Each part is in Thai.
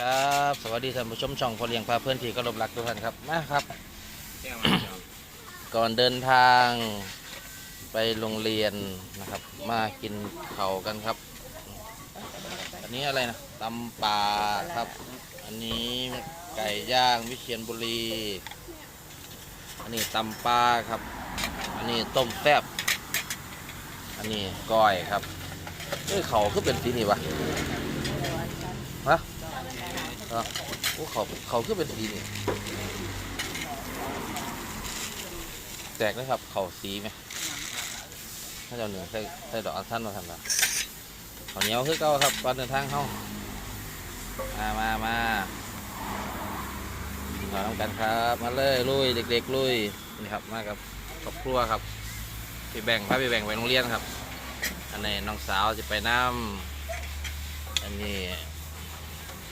ครับ สวัสดีท่านผู้ชมช่องพอเลี้ยงพาเพื่อนที่กรบรักทุกท่านครับมาครับแก้วมาเดี๋ยวก่อนเดินทางไปโรงเรียนนะครับ มากินเขาวกันครับ อันนี้อะไรนะตำป่าครับ อันนี้ไก่ย่างวิเชียรบุรี อันนี้ตำปลาครับ อันนี้ต้มแซ่บอันนี้ก้อยครับเอ้ยเขาคือเป็นสีนี่วะฮะ เหรอโอ้เขาเขาคือเป็นสีนี่แตกนะครับ เขาสีไหมถ้าเจ้าเหนือใส่ใส่ดอกอัญชันมาทำละเขาวเหนียวคือเก่าครับก่อนเดินทางเข้ามามามาขอน้ำกันครับ มาเลยลุยเด็กๆลุยนี่ครับมากับครอบครัวครับไปแบ่งพาไปแบ่งไปโรงเรียนครับ อันนี้น้องสาวจะไปน้ำอันนี้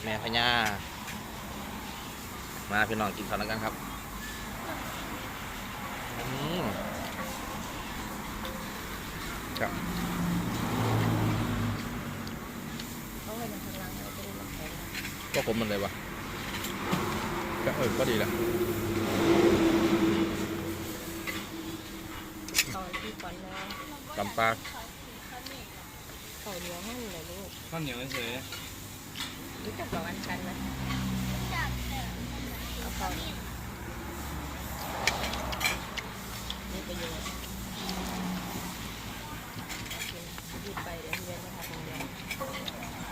แม่พญามาพี่น้องกินข้าวแล้วกันครับอืมครับเขาให้มันข้างล่างเราจะได้ลงไปก็ผมมันเลยวะก็เออก็ดีแล้วตอนที่ก่อนแล้วตำปลาเขาเหนียวให้เลยลูกข้าวเหนียวเฉย รู้จักกับวันชันไหมเอาเขานี่ประโยชน์กินไปเดี๋ยวเรียนนะคะโรงเรียน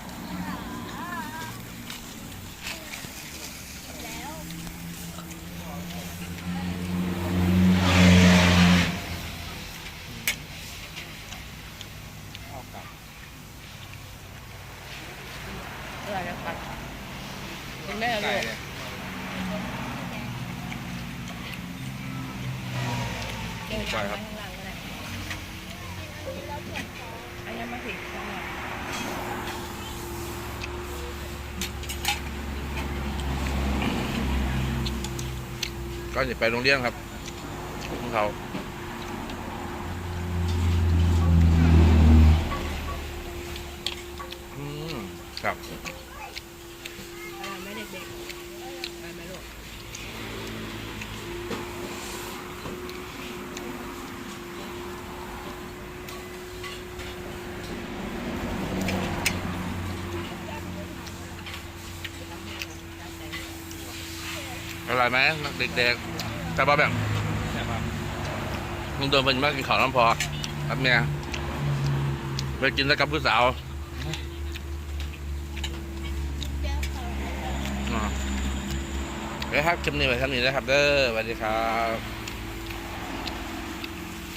เอากลับ อะไรนะปัดกินได้ไก่เลยเลยก่งข้างล่างก็ได้อันนี้มาถึงข้างล่างก็จะไปโรงเรียนครับของเขาอืม ครับอะไรไม่เด็กๆอะไรไหมลูกอร่อยไหมเด็กๆแต่ว่าแบบใช่ป่ะมึงโดนเป็นมากกินข้าวน้ำพอครับเนี่ยไปกินแล้วกับผู้สาว นะครับคลิปนี้ไว้ท่านี้นะครับ เด้อสวัสดีครับ